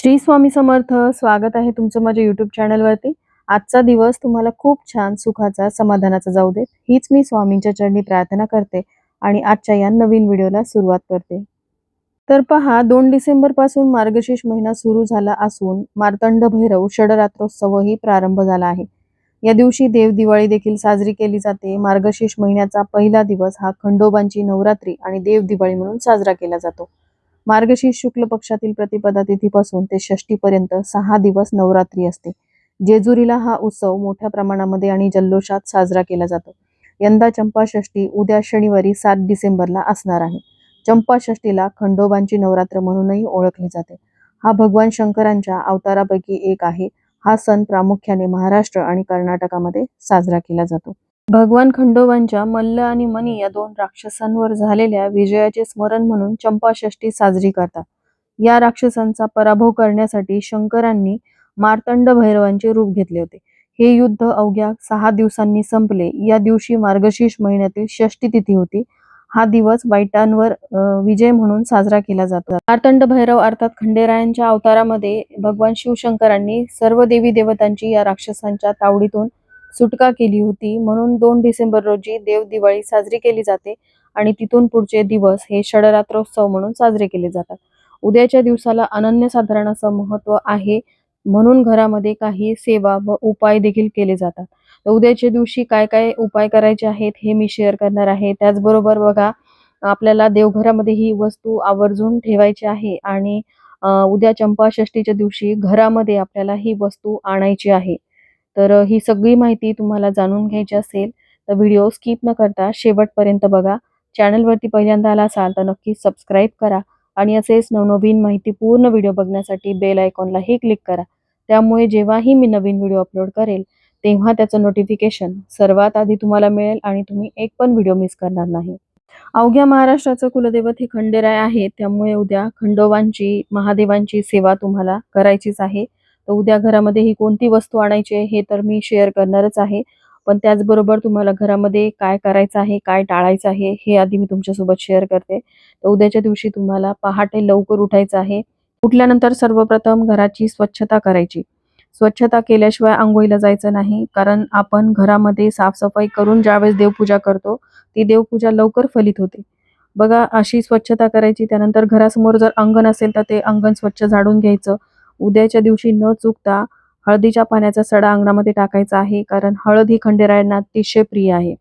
श्री स्वामी समर्थ स्वागत आहे तुमचं माझ्या युट्यूब चॅनलवरती आजचा दिवस तुम्हाला खूप छान सुखाचा समाधानाचा जाऊ देत. हीच मी स्वामींच्या चरणी प्रार्थना करते आणि आजच्या या नवीन व्हिडिओला सुरुवात करते. तर पहा दोन डिसेंबरपासून मार्गशीर्ष महिना सुरू झाला असून मार्तंड भैरव षडरात्रोत्सवही प्रारंभ झाला आहे. या दिवशी देव दिवाळी देखील साजरी केली जाते. मार्गशीर्ष महिन्याचा पहिला दिवस हा खंडोबांची नवरात्री आणि देव दिवाळी म्हणून साजरा केला जातो. मार्गशीर्ष शुक्ल पक्षातील प्रतिपदा तिथीपासून ते षष्टीपर्यंत सहा दिवस नवरात्री असते. जेजुरीला हा उत्सव मोठ्या प्रमाणामध्ये आणि जल्लोषात साजरा केला जातो. यंदा चंपाषष्ठी उद्या शनिवारी सात डिसेंबरला असणार आहे. चंपाषष्टीला खंडोबांची नवरात्र म्हणूनही ओळखली जाते. हा भगवान शंकरांच्या अवतारापैकी एक आहे. हा सण प्रामुख्याने महाराष्ट्र आणि कर्नाटकामध्ये साजरा केला जातो. भगवान खंडोबांच्या मल्ल आणि मनी या दोन राक्षसांवर झालेल्या विजयाचे स्मरण म्हणून चंपाषष्ठी साजरी करतात. या राक्षसांचा पराभव करण्यासाठी शंकरांनी मार्तंड भैरवांचे रूप घेतले होते. हे युद्ध अवघ्या सहा दिवसांनी संपले. या दिवशी मार्गशीर्ष महिन्यातील षष्टी तिथी होती. हा दिवस वाईटांवर विजय म्हणून साजरा केला जातो. मार्तंड भैरव अर्थात खंडेरायांच्या अवतारामध्ये भगवान शिवशंकरांनी सर्व देवी देवतांची या राक्षसांच्या तावडीतून सुटका केली होती. म्हणून दोन डिसेंबर रोजी देव दिवाळी साजरी केली जाते आणि तिथून पुढचे दिवस हे षडरात्रोत्सव म्हणून साजरे केले जातात. उद्याच्या दिवसाला अनन्यसाधारण असं महत्त्व आहे. म्हणून घरामध्ये काही सेवा व उपाय देखील केले जातात. तर उद्याच्या दिवशी काय काय उपाय करायचे आहेत हे मी शेअर करणार आहे. त्याचबरोबर बघा आपल्याला देवघरामध्ये ही वस्तू आवर्जून ठेवायची आहे आणि उद्या चंपाषष्टीच्या दिवशी घरामध्ये आपल्याला ही वस्तू आणायची आहे. तर ही सगळी माहिती तुम्हाला जाणून घ्यायची असेल तर व्हिडिओ स्किप न करता शेवटपर्यंत बघा. चॅनलवरती पहिल्यांदा आला असाल तर नक्की सबस्क्राईब करा आणि असेच नवनवीन माहिती पूर्ण व्हिडिओ बघण्यासाठी बेल आयकॉनलाही क्लिक करा. त्यामुळे जेव्हाही मी नवीन व्हिडिओ अपलोड करेल तेव्हा त्याचं नोटिफिकेशन सर्वात आधी तुम्हाला मिळेल आणि तुम्ही एक पण व्हिडिओ मिस करणार नाही. अवघ्या महाराष्ट्राचं कुलदैवत हे खंडेराय आहे त्यामुळे उद्या खंडोबांची महादेवांची सेवा तुम्हाला करायचीच आहे. तर उद्या घरामध्ये ही कोणती वस्तू आणायची आहे हे तर मी शेअर करणारच आहे. पण त्याचबरोबर तुम्हाला घरामध्ये काय करायचं आहे काय टाळायचं आहे हे आधी मी तुमच्यासोबत शेअर करते. तर उद्याच्या दिवशी तुम्हाला पहाटे लवकर उठायचं आहे. उठल्यानंतर सर्वप्रथम घराची स्वच्छता करायची. स्वच्छता केल्याशिवाय आंघोळीला जायचं नाही कारण आपण घरामध्ये साफसफाई करून ज्यावेळेस देवपूजा करतो ती देवपूजा लवकर फलित होते. बघा अशी स्वच्छता करायची त्यानंतर घरासमोर जर अंगण असेल तर ते अंगण स्वच्छ झाडून घ्यायचं. उद्याच्या दिवशी न चुकता हळदीच्या पाण्याचा सडा अंगणामध्ये टाकायचा आहे कारण हळद ही खंडेरायांना अतिशय प्रिय आहे.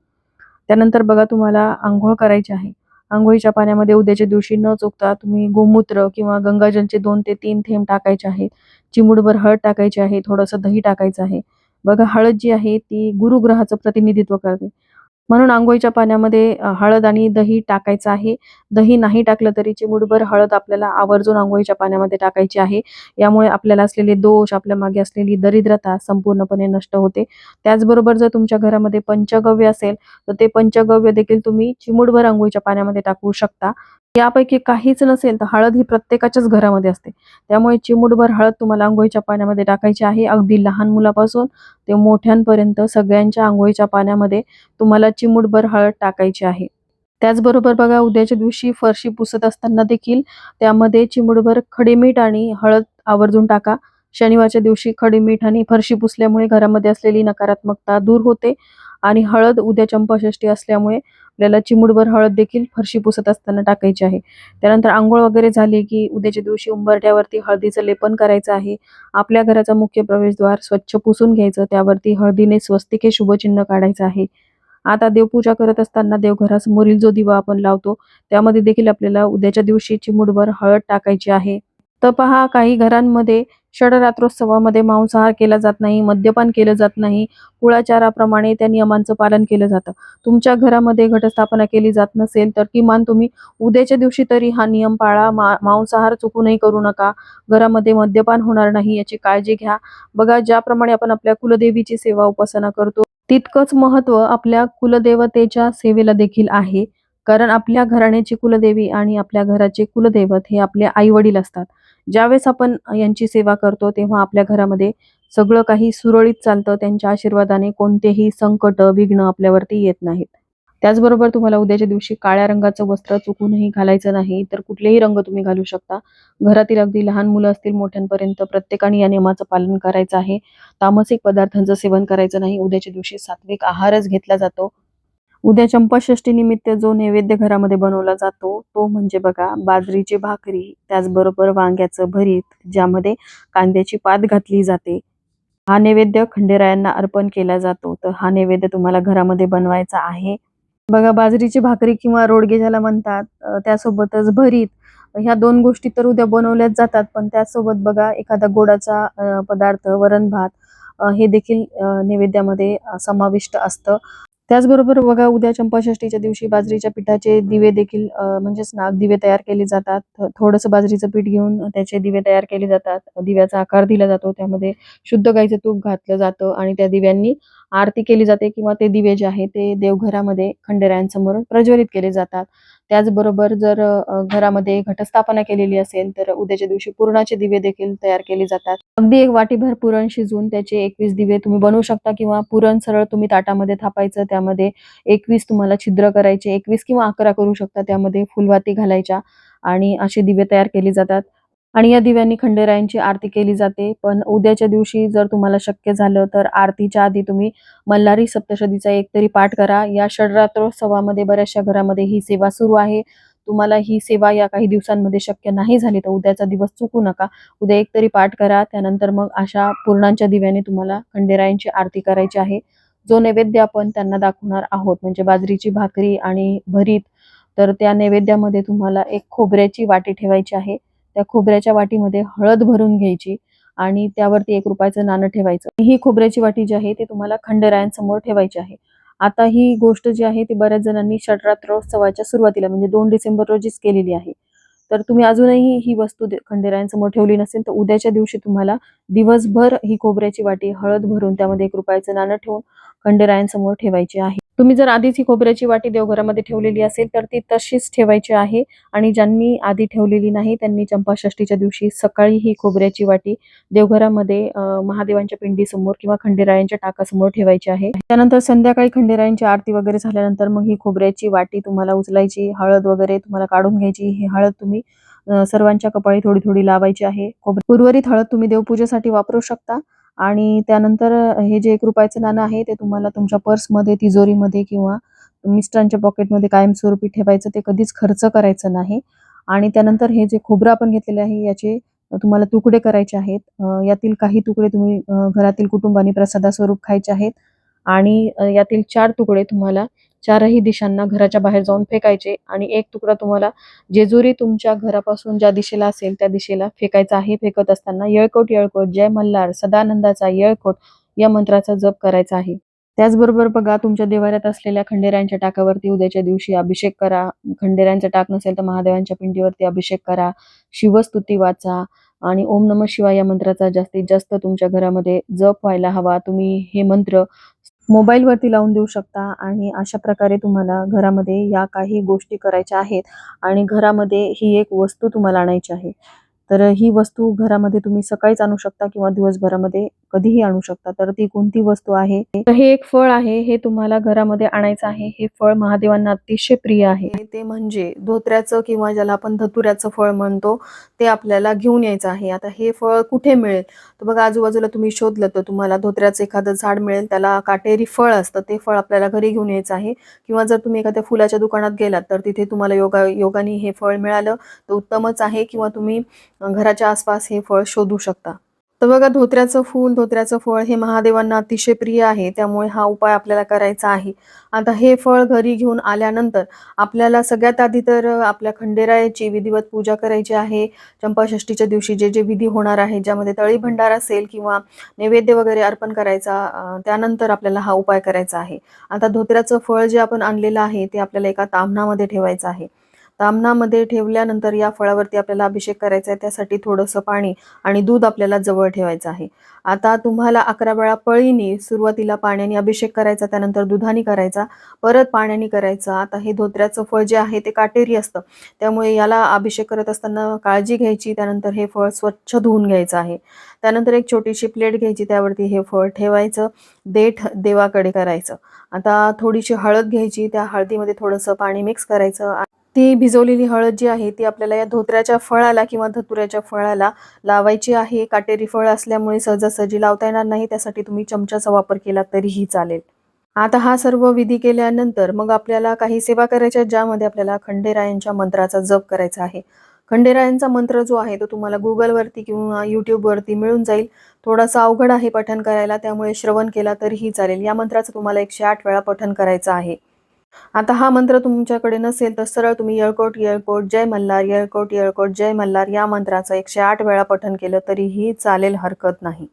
त्यानंतर बघा तुम्हाला आंघोळ करायची आहे. आंघोळीच्या पाण्यामध्ये उद्याच्या दिवशी न चुकता तुम्ही गोमूत्र किंवा गंगाजलचे दोन ते तीन थेंब टाकायचे आहेत. चिमुडभर हळद टाकायची आहे थोडंसं दही टाकायचं आहे. बघा हळद जी आहे ती गुरुग्रहाचं प्रतिनिधित्व करते. म्हणून आंघोळीच्या पाण्यामध्ये हळद आणि दही टाकायचं आहे. दही नाही टाकलं तरी चिमुडभर हळद आपल्याला आवर्जून आंघोळीच्या पाण्यामध्ये टाकायची आहे. यामुळे आपल्याला असलेले दोष आपल्या मागे असलेली दरिद्रता संपूर्णपणे नष्ट होते. त्याचबरोबर जर तुमच्या घरामध्ये पंचगव्य असेल तर ते पंचगव्य देखील तुम्ही चिमुडभर आंघोळीच्या पाण्यामध्ये टाकू शकता. यापैकी काहीच नसेल तर हळद ही प्रत्येकाच्याच घरामध्ये असते. त्यामुळे चिमूटभर हळद तुम्हाला आंघोळीच्या पाण्यामध्ये टाकायची आहे. अगदी लहान मुलापासून ते मोठ्यांपर्यंत सगळ्यांच्या आंघोळीच्या पाण्यामध्ये तुम्हाला चिमूटभर हळद टाकायची आहे. त्याचबरोबर बघा उद्याच्या दिवशी फरशी पुसत असताना देखील त्यामध्ये चिमूटभर खडीमीठ आणि हळद आवर्जून टाका. शनिवारच्या दिवशी खडीमीठ आणि फरशी पुसल्यामुळे घरामध्ये असलेली नकारात्मकता दूर होते. आणि हळद उद्या चंपाषष्टी असल्यामुळे आपल्याला चिमुडभर हळद देखील फरशी पुसत असताना टाकायची आहे. त्यानंतर आंघोळ वगैरे झाली की उद्याच्या दिवशी उंबरठ्यावरती हळदीचं लेपन करायचं आहे. आपल्या घराचा मुख्य प्रवेशद्वार स्वच्छ पुसून घ्यायचं त्यावरती हळदीने स्वस्तिक हे शुभचिन्ह काढायचं आहे. आता देवपूजा करत असताना देवघरासमोरील जो दिवा आपण लावतो त्यामध्ये देखील आपल्याला उद्याच्या दिवशी चिमुडभर हळद टाकायची आहे. तर पहा काही घरांमध्ये षडरात्रोत्सवामध्ये मांसाहार केला जात नाही मद्यपान केलं जात नाही. कुळाचाराप्रमाणे त्या नियमांचं पालन केलं जातं. तुमच्या घरामध्ये घटस्थापना केली जात नसेल तर किमान तुम्ही उद्याच्या दिवशी तरी हा नियम पाळा. मा मांसाहार चुकूनही करू नका. घरामध्ये मद्यपान होणार नाही याची काळजी घ्या. बघा ज्याप्रमाणे आपण आपल्या कुलदेवीची सेवा उपासना करतो तितकंच महत्त्व आपल्या कुलदेवतेच्या सेवेला देखील आहे. कारण आपल्या घराण्याची कुलदेवी आणि आपल्या घराचे कुलदैवत हे आपले आई वडील असतात. ज्यावेळेस आपण यांची सेवा करतो तेव्हा आपल्या घरामध्ये सगळं काही सुरळीत चालतं. त्यांच्या आशीर्वादाने कोणतेही संकट विघ्न आपल्यावरती येत नाहीत. त्याचबरोबर तुम्हाला उद्याच्या दिवशी काळ्या रंगाचं वस्त्र चुकूनही घालायचं नाही तर कुठलेही रंग तुम्ही घालू शकता. घरातील अगदी लहान मुलं असतील मोठ्यांपर्यंत प्रत्येकाने या नियमाचं पालन करायचं आहे. तामसिक पदार्थांचं सेवन करायचं नाही. उद्याच्या दिवशी सात्विक आहारच घेतला जातो. उद्या चंपाषष्ठी निमित्त जो नैवेद्य घरामध्ये बनवला जातो तो म्हणजे बघा बाजरीची भाकरी त्याचबरोबर वांग्याचं भरीत ज्यामध्ये कांद्याची पात घातली जाते. हा नैवेद्य खंडेरायांना अर्पण केला जातो. तर हा नैवेद्य तुम्हाला घरामध्ये बनवायचा आहे. बघा बाजरीची भाकरी किंवा रोडगे ज्याला म्हणतात त्यासोबतच भरीत ह्या दोन गोष्टी तर उद्या बनवल्याच जातात. पण त्यासोबत बघा एखादा गोडाचा पदार्थ वरण भात हे देखील नैवेद्यामध्ये समाविष्ट असतं. त्याचबरोबर बघा उद्या चंपाषष्ठीच्या दिवशी बाजरीच्या पिठाचे दिवे देखील म्हणजेच नाग दिवे तयार केले जातात. थोडस थोडंसं बाजरीचं पीठ घेऊन त्याचे दिवे तयार केले जातात. दिव्याचा आकार दिला जातो. त्यामध्ये शुद्ध गाईचं तूप घातलं जातं आणि त्या दिव्यांनी आरती केली जाते किंवा ते दिवे जे आहे ते देवघरामध्ये खंडेरायांसमोर प्रज्वलित केले जातात. त्याचबरोबर जर घरामध्ये घटस्थापना केलेली असेल तर उद्याच्या दिवशी पुरणाचे दिवे देखील तयार केले जातात. अगदी एक वाटीभर पुरण शिजवून त्याचे एकवीस दिवे तुम्ही बनवू शकता किंवा पुरण सरळ तुम्ही ताटामध्ये थापायचं त्यामध्ये एकवीस तुम्हाला छिद्र करायचे एकवीस किंवा अकरा करू शकता त्यामध्ये फुलवाती घालायच्या आणि असे दिवे तयार केले जातात. आणि या दिव्यांनी खंडेरायांची आरती केली जाते. पण उद्याच्या दिवशी जर तुम्हाला शक्य झालं तर आरतीच्या आधी तुम्ही मल्हारी सप्तशतीचा एक तरी पाठ करा. या षडरात्रोत्सवामध्ये बऱ्याचशा घरामध्ये ही सेवा सुरू आहे. तुम्हाला ही सेवा या काही दिवसांमध्ये शक्य नाही झाली तर उद्याचा दिवस चुकू नका. उद्या एक तरी पाठ करा. त्यानंतर मग अशा पूर्णांच्या दिव्याने तुम्हाला खंडेरायांची आरती करायची आहे. जो नैवेद्य आपण त्यांना दाखवणार आहोत म्हणजे बाजरीची भाकरी आणि भरीत तर त्या नैवेद्यामध्ये तुम्हाला एक खोबऱ्याची वाटी ठेवायची आहे. त्या खोबऱ्याच्या वाटीमध्ये हळद भरून घ्यायची आणि त्यावरती एक रुपयाचं नाणं ठेवायचं. ही खोबऱ्याची वाटी जी आहे ती तुम्हाला खंडरायांसमोर ठेवायची आहे. आता ही गोष्ट जी आहे ती बऱ्याच जणांनी षटरात्रोत्सवाच्या सुरुवातीला म्हणजे दोन डिसेंबर रोजीच केलेली आहे. तर तुम्ही अजूनही ही वस्तू खंडेरायांसमोर ठेवली नसेल तर उद्याच्या दिवशी तुम्हाला दिवसभर ही खोबऱ्याची वाटी हळद भरून त्यामध्ये एक रुपयाचं नाणं ठेवून खंडेरायांसमोर ठेवायची आहे. तुम्ही जर आधीच ही खोबऱ्याची वाटी देवघरामध्ये ठेवलेली असेल तर ती तशीच ठेवायची आहे. आणि ज्यांनी आधी ठेवलेली नाही त्यांनी चंपाषष्ठीच्या दिवशी सकाळी ही खोबऱ्याची वाटी देवघरामध्ये महादेवांच्या पिंडीसमोर किंवा खंडेरायांच्या टाकासमोर ठेवायची आहे. त्यानंतर संध्याकाळी खंडेरायांची आरती वगैरे झाल्यानंतर मग ही खोबऱ्याची वाटी तुम्हाला उचलायची हळद वगैरे तुम्हाला काढून घ्यायची. ही हळद तुम्ही सर्वांच्या कपाळी थोडी थोडी लावायची आहे. उर्वरित हळद तुम्ही देवपूजेसाठी वापरू शकता. आणि त्यानंतर हे जे एक रुपयाचं नाणं आहे ते तुम्हाला तुमच्या पर्समध्ये तिजोरीमध्ये किंवा मिस्टरांच्या पॉकेटमध्ये कायमस्वरूपी ठेवायचं ते कधीच खर्च करायचं नाही. आणि त्यानंतर हे जे खोबरं आपण घेतलेले आहे याचे तुम्हाला तुकडे करायचे आहेत. यातील काही तुकडे तुम्ही घरातील कुटुंबाने प्रसादास्वरूप खायचे आहेत. आणि यातील चार तुकडे तुम्हाला चारही दिशांना घराच्या बाहेर जाऊन फेकायचे आणि एक तुकडा तुम्हाला जेजुरी तुमच्या घरापासून ज्या दिशेला असेल त्या दिशेला फेकायचा आहे. फेकत असताना येळकोट येळकोट जय मल्हार सदानंदाचा येळकोट या मंत्राचा जप करायचा आहे. त्याचबरोबर बघा तुमच्या देवाऱ्यात असलेल्या खंडेरायांच्या टाकावरती उद्याच्या दिवशी अभिषेक करा. खंडेरायांचा टाक नसेल तर महादेवांच्या पिंडीवरती अभिषेक करा. शिवस्तुती वाचा आणि ओम नम शिवाय या मंत्राचा जास्तीत जास्त तुमच्या घरामध्ये जप व्हायला हवा. तुम्ही हे मंत्र मोबाईलवरती लावून देऊ शकता आणि अशा प्रकारे तुम्हाला घरामध्ये या काही गोष्टी करायच्या आहेत आणि घरामध्ये ही एक वस्तू तुम्हाला आणायची आहे. तर ही वस्तू घरामध्ये तुम्ही सकाळीच आणू शकता किंवा दिवसभरामध्ये कधीही आणू शकता. तर ती कोणती वस्तू आहे? हे एक फळ आहे. हे तुम्हाला घरामध्ये आणायचं आहे. हे फळ महादेवांना अतिशय प्रिय आहे. ते म्हणजे धोत्र्याचं किंवा ज्याला आपण धतुऱ्याचं फळ म्हणतो ते आपल्याला घेऊन यायचं आहे. आता हे फळ कुठे मिळेल? तर बघा आजूबाजूला तुम्ही शोधलं तर तुम्हाला धोत्र्याचं एखादं झाड मिळेल. त्याला काटेरी फळ असतं. ते फळ आपल्याला घरी घेऊन यायचं आहे. किंवा जर तुम्ही एखाद्या फुलाच्या दुकानात गेलात तर तिथे तुम्हाला योगा योगाने हे फळ मिळालं. तर उत्तमच आहे. किंवा तुम्ही घराच्या आसपास हे फळ शोधू शकता. तर बघा धोत्र्याचं फूल धोत्र्याचं फळ हे महादेवांना अतिशय प्रिय आहे. त्यामुळे हा उपाय आपल्याला करायचा आहे. आता हे फळ घरी घेऊन आल्यानंतर आपल्याला सगळ्यात आधी तर आपल्या खंडेरायाची विधिवत पूजा करायची आहे. चंपाषष्ठीच्या दिवशी जे जे विधी होणार आहे ज्यामध्ये तळी भंडार असेल किंवा नैवेद्य वगैरे अर्पण करायचा त्यानंतर आपल्याला हा उपाय करायचा आहे. आता धोत्र्याचं फळ जे आपण आणलेलं आहे ते आपल्याला एका तामणामध्ये ठेवायचं आहे. तामणामध्ये ठेवल्यानंतर या फळावरती आपल्याला अभिषेक करायचा आहे. त्यासाठी थोडंसं पाणी आणि दूध आपल्याला जवळ ठेवायचं आहे. आता तुम्हाला अकरा वेळा पळीने सुरुवातीला पाण्याने अभिषेक करायचा त्यानंतर दुधाने करायचा परत पाण्याने करायचा. आता हे धोत्र्याचं फळ जे आहे ते काटेरी असतं. त्यामुळे याला अभिषेक करत असताना काळजी घ्यायची त्यानंतर हे फळ स्वच्छ धुवून घ्यायचं आहे. त्यानंतर एक छोटीशी प्लेट घ्यायची त्यावरती हे फळ ठेवायचं. देठ देवाकडे करायचं. आता थोडीशी हळद घ्यायची त्या हळदीमध्ये थोडंसं पाणी मिक्स करायचं. ती भिजवलेली हळद जी आहे ती आपल्याला या धोत्र्याच्या फळाला किंवा धतुऱ्याच्या फळाला लावायची आहे. काटेरी फळ असल्यामुळे सहजासहजी लावता येणार नाही. त्यासाठी तुम्ही चमच्याचा वापर केला तरीही चालेल. आता हा सर्व विधी केल्यानंतर मग आपल्याला काही सेवा करायच्या आहेत, ज्यामध्ये आपल्याला खंडेरायांच्या मंत्राचा जप करायचा आहे. खंडेरायांचा मंत्र जो आहे तो तुम्हाला गुगलवरती किंवा यूट्यूबवरती मिळून जाईल. थोडासा अवघड आहे पठण करायला. त्यामुळे श्रवण केला तरीही चालेल. या मंत्राचं तुम्हाला एकशे आठ वेळा पठण करायचं आहे. आता हा मंत्र तुमच्याकडे नसेल तर सरळ तुम्ही येळकोट येळकोट जय मल्हार येळकोट येळकोट जय मल्हार या मंत्राचं एकशे आठ वेळा पठण केलं तरीही चालेल हरकत नाही.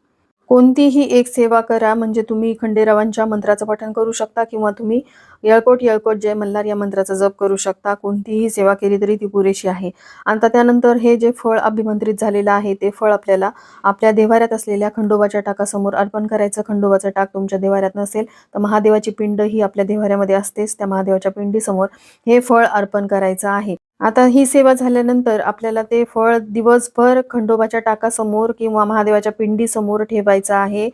कोणतीही एक सेवा करा म्हणजे तुम्ही खंडेरावांच्या मंत्राचं पठण करू शकता किंवा तुम्ही येळकोट यळकोट जय मल्हार या मंत्राचा जप करू शकता कोणतीही सेवा केली तरी ती पुरेशी आहे. आता त्यानंतर हे जे फळ अभिमंत्रित झालेलं आहे ते फळ आपल्याला आपल्या देवाऱ्यात असलेल्या खंडोबाच्या टाकासमोर अर्पण करायचं. खंडोबाचं टाक तुमच्या देवाऱ्यात नसेल तर महादेवाची पिंड ही आपल्या देवाऱ्यामध्ये असतेच. त्या महादेवाच्या पिंडीसमोर हे फळ अर्पण करायचं आहे. आता ही सेवा झाल्यानंतर आपल्याला ते फळ दिवसभर खंडोबाच्या टाकासमोर किंवा महादेवाच्या पिंडीसमोर ठेवायचं आहे.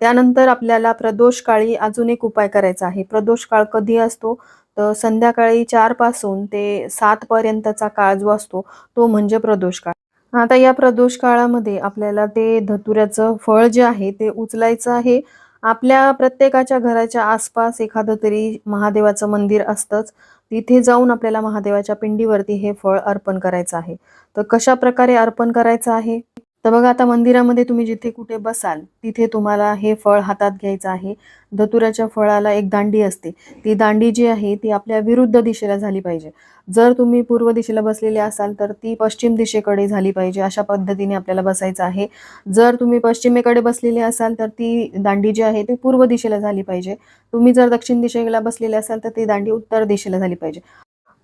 त्यानंतर आपल्याला प्रदोष काळी अजून एक उपाय करायचा आहे. प्रदोष काळ कधी असतो? तर संध्याकाळी चारपासून ते सात पर्यंतचा काळ जो असतो तो म्हणजे प्रदोष काळ. आता या प्रदोष काळामध्ये आपल्याला ते धतुऱ्याचं फळ जे आहे ते उचलायचं आहे. आपल्या प्रत्येकाच्या घराच्या आसपास एखादं तरी महादेवाचं मंदिर असतंच. तिथे जाऊन आपल्याला महादेवाच्या पिंडीवरती हे फळ अर्पण करायचं आहे. तर कशा प्रकारे अर्पण करायचं आहे? तर बघा आता मंदिरामध्ये तुम्ही जिथे कुठे बसाल तिथे तुम्हाला हे फळ हातात घ्यायचं आहे. धतुराच्या फळाला एक दांडी असते. ती दांडी जी आहे ती आपल्या विरुद्ध दिशेला झाली पाहिजे. जर तुम्ही पूर्व दिशेला बसलेले असाल तर ती पश्चिम दिशेकडे झाली पाहिजे अशा पद्धतीने आपल्याला बसायचं आहे. जर तुम्ही पश्चिमेकडे बसलेले असाल तर ती दांडी जी आहे ती पूर्व दिशेला झाली पाहिजे. तुम्ही जर दक्षिण दिशेला बसलेले असाल तर ती दांडी उत्तर दिशेला झाली पाहिजे.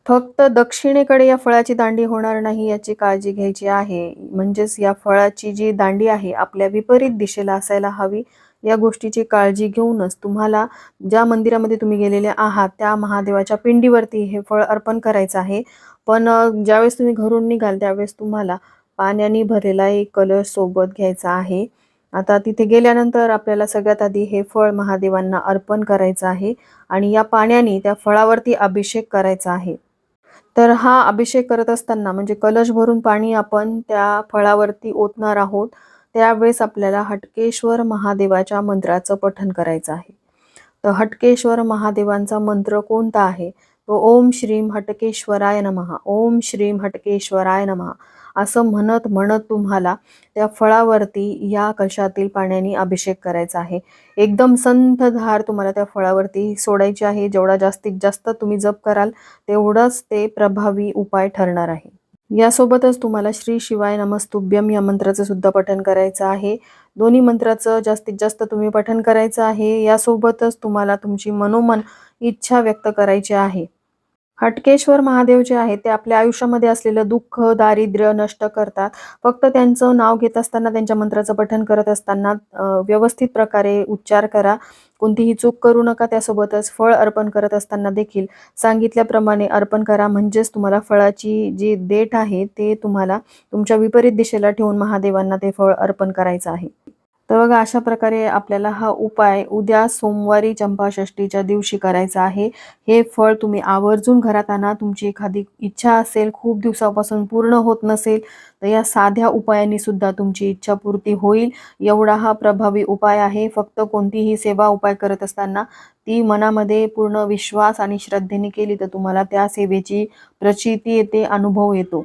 फक्त दक्षिणेकडे या फळाची दांडी होणार नाही याची काळजी घ्यायची आहे. म्हणजेच या फळाची जी दांडी आहे आपल्या विपरीत दिशेला असायला हवी. या गोष्टीची काळजी घेऊनच तुम्हाला ज्या मंदिरामध्ये तुम्ही गेलेले आहात त्या महादेवाच्या पिंडीवरती हे फळ अर्पण करायचं आहे. पण ज्यावेळेस तुम्ही घरून निघाल त्यावेळेस तुम्हाला पाण्याने भरलेला एक कलश सोबत घ्यायचा आहे. आता तिथे गेल्यानंतर आपल्याला सगळ्यात आधी हे फळ महादेवांना अर्पण करायचं आहे आणि या पाण्याने त्या फळावरती अभिषेक करायचा आहे. तर हा अभिषेक करत असताना म्हणजे कलश भरून पाणी आपण त्या फळावरती ओतणार आहोत त्यावेळेस आपल्याला हटकेश्वर महादेवाच्या मंत्राचं पठन करायचं आहे. तर हटकेश्वर महादेवांचा मंत्र कोणता आहे? तो ओम श्रीम हटकेश्वराय नमः ओम श्रीम हटकेश्वराय नमः. असं म्हणत म्हणत तुम्हाला त्या फळावरती या कशातील पाण्याने अभिषेक करायचा आहे. एकदम संथ धार तुम्हाला त्या फळावरती सोडायची आहे. जेवढा जास्तीत जास्त तुम्ही जप कराल तेवढंच ते प्रभावी उपाय ठरणार आहे. यासोबतच तुम्हाला श्री शिवाय नमस्तुभ्यम या मंत्राचं सुद्धा पठन करायचं आहे. दोन्ही मंत्राचं जास्तीत जास्त तुम्ही पठन करायचं आहे. यासोबतच तुम्हाला तुमची मनोमन इच्छा व्यक्त करायची आहे. हटकेश्वर महादेव जे आहे ते आपल्या आयुष्यामध्ये असलेलं दुःख दारिद्र्य नष्ट करतात. फक्त त्यांचं नाव घेत असताना त्यांच्या मंत्राचं पठण करत असताना व्यवस्थित प्रकारे उच्चार करा. कोणतीही चूक करू नका त्यासोबतच फळ अर्पण करत असताना देखील सांगितल्याप्रमाणे अर्पण करा. म्हणजेच तुम्हाला फळाची जी देठ आहे ते तुम्हाला तुमच्या विपरीत दिशेला ठेवून महादेवांना ते फळ अर्पण करायचं आहे. तर बघा अशा प्रकारे आपल्याला हा उपाय उद्या सोमवारी चंपाषष्टीच्या दिवशी करायचा आहे. हे फळ तुम्ही आवर्जून घरात आणा. तुमची एखादी इच्छा असेल खूप दिवसापासून पूर्ण होत नसेल तर या साध्या उपायांनी सुद्धा तुमची इच्छा पूर्ती होईल. एवढा हा प्रभावी उपाय आहे. फक्त कोणतीही सेवा उपाय करत असताना ती मनामध्ये पूर्ण विश्वास आणि श्रद्धेने केली तर तुम्हाला त्या सेवेची प्रचिती येते अनुभव येतो.